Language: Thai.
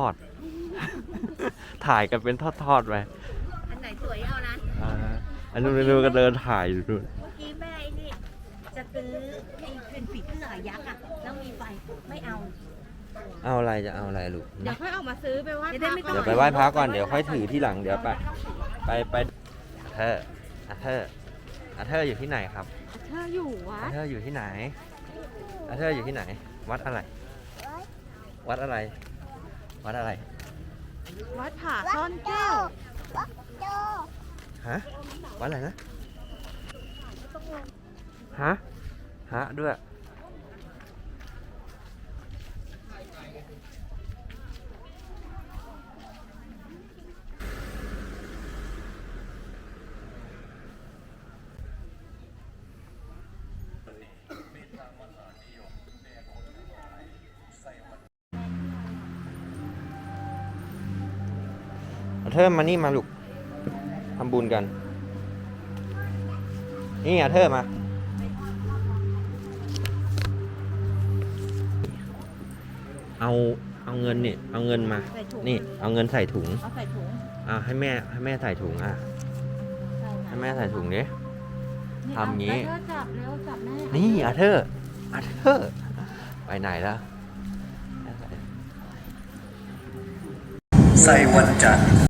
ทอด ถ่ายกันเป็นทอดๆไปอันไหนสวยเอานะ อ่าอันนู้นอันนู้นก็เดินถ่ายอยู่นู่น เมื่อกี้แม่ไอ้นี่จะซื้อไอ้เป็นผีเสื้อยักษ์อะแล้วมีไฟไม่เอา เอาอะไรจะเอาอะไรลูก เดี๋ยวค่อยออกมาซื้อไปไหว่าจะได้ไม่ต้องเดี๋ยวไปไหว้พระก่อน เดี๋ยวค่อยถือที่หลัง เดี๋ยวไป ไปไปอาเธอร์อาเธอร์อาเธอร์อยู่ที่ไหนครับเธออยู่วัอาดเธอร์อยู่ที่ไหนอาเธอร์อยู่ที่ไหน วัดอะไร วัดอะไร วัดอะไร วัดผาซ่อนแก้วฮะ วัดอะไรนะ ฮะ ฮะด้วย อาเธอมานี่มาลูกทำบุญกัน นี่อะเธอมา เอาเอาเงินนี่เอาเงินมา ใส่ถุง นี่ เอาเงินใส่ถุงเอาใส่ถุงอ่าให้แม่ให้แม่ใส่ถุงอะให้แม่ใส่ถุงดิทำงี้เธอจับเร็วจับแม่นี่อาเธอร์อาเธอร์ไปไหนแล้ว ใส่วันจันทร์